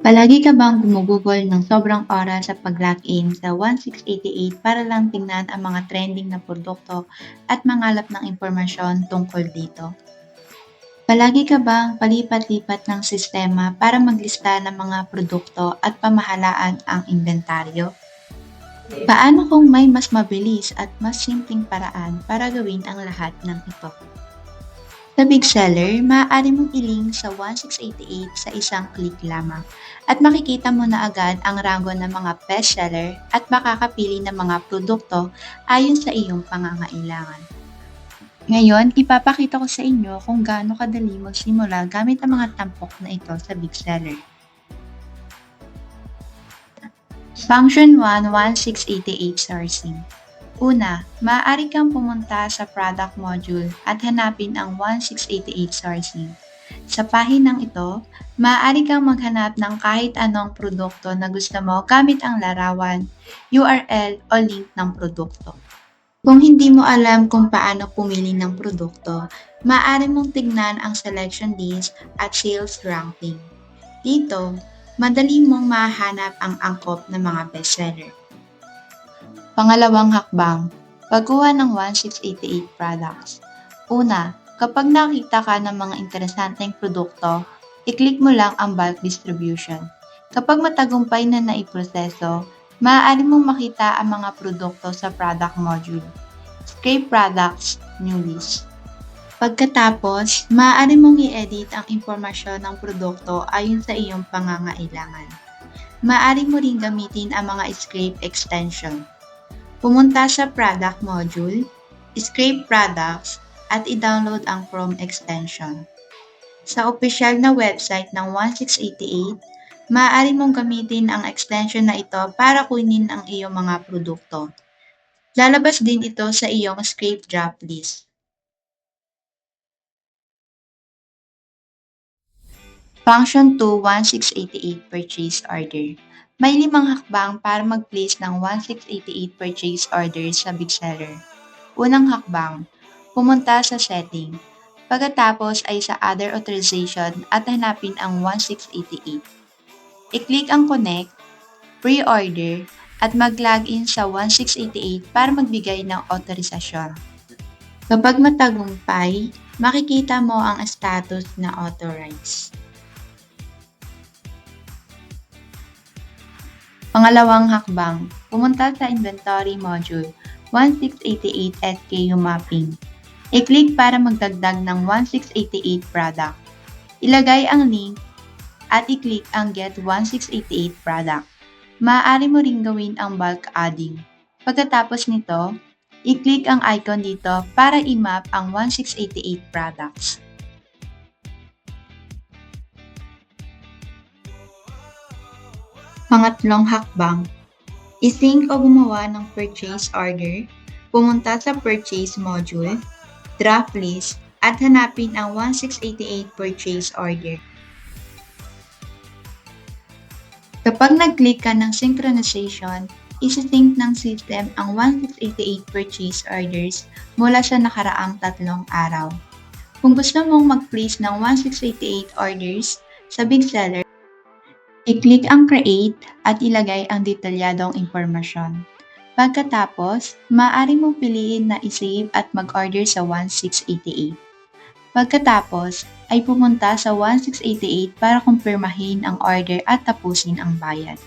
Palagi ka bang gumugugol ng sobrang oras sa pag-login sa 1688 para lang tingnan ang mga trending na produkto at mangalap ng impormasyon tungkol dito? Palagi ka bang palipat-lipat ng sistema para maglista ng mga produkto at pamahalaan ang inventaryo? Paano kung may mas mabilis at mas simpleng paraan para gawin ang lahat ng ito? Sa Big Seller, maaari mong i-link sa 1688 sa isang click lamang at makikita mo na agad ang rango ng mga bestseller at makakapili ng mga produkto ayon sa iyong pangangailangan. Ngayon, ipapakita ko sa inyo kung gaano kadali magsimula gamit ang mga tampok na ito sa Big Seller. Function 1, 1688 sourcing. Una, maaari kang pumunta sa product module at hanapin ang 1688 sourcing. Sa pahinang ito, maaari kang maghanap ng kahit anong produkto na gusto mo gamit ang larawan, URL o link ng produkto. Kung hindi mo alam kung paano pumili ng produkto, maaari mong tignan ang selection list at sales ranking. Dito, madali mong mahanap ang angkop ng mga bestseller. Pangalawang hakbang, pagkuha ng 1688 products. Una, kapag nakita ka ng mga interesanteng produkto, i-click mo lang ang bulk distribution. Kapag matagumpay na naiproseso, maaari mong makita ang mga produkto sa product module. Scrape Products, New List. Pagkatapos, maaari mong i-edit ang impormasyon ng produkto ayon sa iyong pangangailangan. Maaari mo ring gamitin ang mga scrape extension. Pumunta sa product module, scrape products, at i-download ang Chrome extension. Sa opisyal na website ng 1688, maaari mong gamitin ang extension na ito para kunin ang iyong mga produkto. Lalabas din ito sa iyong scrape drop list. Function 2 1688 Purchase Order May limang hakbang para mag-place ng 1688 purchase order sa Big Seller. Unang hakbang, pumunta sa setting. Pagkatapos ay sa other authorization at hanapin ang 1688. I-click ang connect, pre-order, at mag-login sa 1688 para magbigay ng authorization. Kapag matagumpay, makikita mo ang status na authorized. Pangalawang hakbang, pumunta sa Inventory Module 1688 SKU Mapping. I-click para magdagdag ng 1688 product. Ilagay ang link at i-click ang Get 1688 product. Maaari mo ring gawin ang bulk adding. Pagkatapos nito, i-click ang icon dito para i-map ang 1688 products. Pangatlong hakbang, i-sync o gumawa ng purchase order, pumunta sa purchase module, draft list, at hanapin ang 1688 purchase order. Kapag nag-click ka ng synchronization, isi-sync ng system ang 1688 purchase orders mula sa nakaraang tatlong araw. Kung gusto mong mag-place ng 1688 orders sa Big Seller, i-click ang Create at ilagay ang detalyadong impormasyon. Pagkatapos, maaari mong piliin na i-save at mag-order sa 1688. Pagkatapos, ay pumunta sa 1688 para kumpirmahin ang order at tapusin ang bayad.